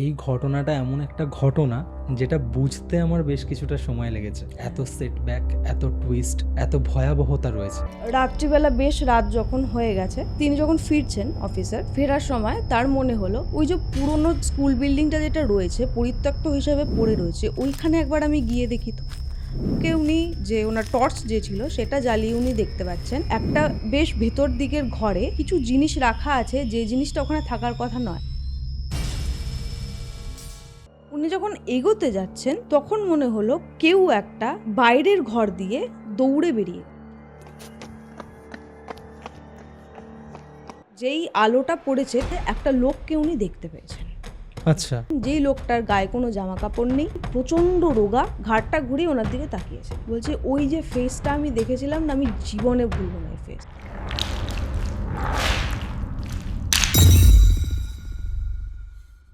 এই ঘটনাটা এমন একটা ঘটনা যেটা বুঝতে আমার বেশ কিছুটা সময় লেগেছে। এত সেটব্যাক এত টুইস্ট এত ভয়াবহতা রয়েছে। রাত্রিবেলা বেশ রাত যখন হয়ে গেছে, তিনি যখন ফিরছেন অফিসার ফেরার সময় তার মনে হলো, ওই যে পুরনো স্কুল বিল্ডিংটা যেটা রয়েছে, পরিত্যক্ত হিসাবে পড়ে রয়েছে, ওইখানে একবার আমি গিয়ে দেখি তো। ওকে উনি যে ওনার টর্চ যে ছিল, সেটা জ্বালিয়ে উনি দেখতে পাচ্ছেন। একটা বেশ ভেতর দিকের ঘরে কিছু জিনিস রাখা আছে, যে জিনিসটা ওখানে থাকার কথা নয়। উনি যখন এগোতে যাচ্ছেন তখন মনে হলো কেউ একটা বাইরের ঘর দিয়ে দৌড়ে বেরিয়ে যেই আলোটা পড়েছে একটা লোককে উনি দেখতে পেয়েছেন। আচ্ছা। যেই লোকটার গায়ে কোনো জামা কাপড় নেই প্রচণ্ড রোগা ঘাটটা ঘুরিয়ে ওনার দিকে তাকিয়েছে। বলছে ওই যে ফেসটা আমি দেখেছিলাম না আমি জীবনে ভুলবো না এই ফেস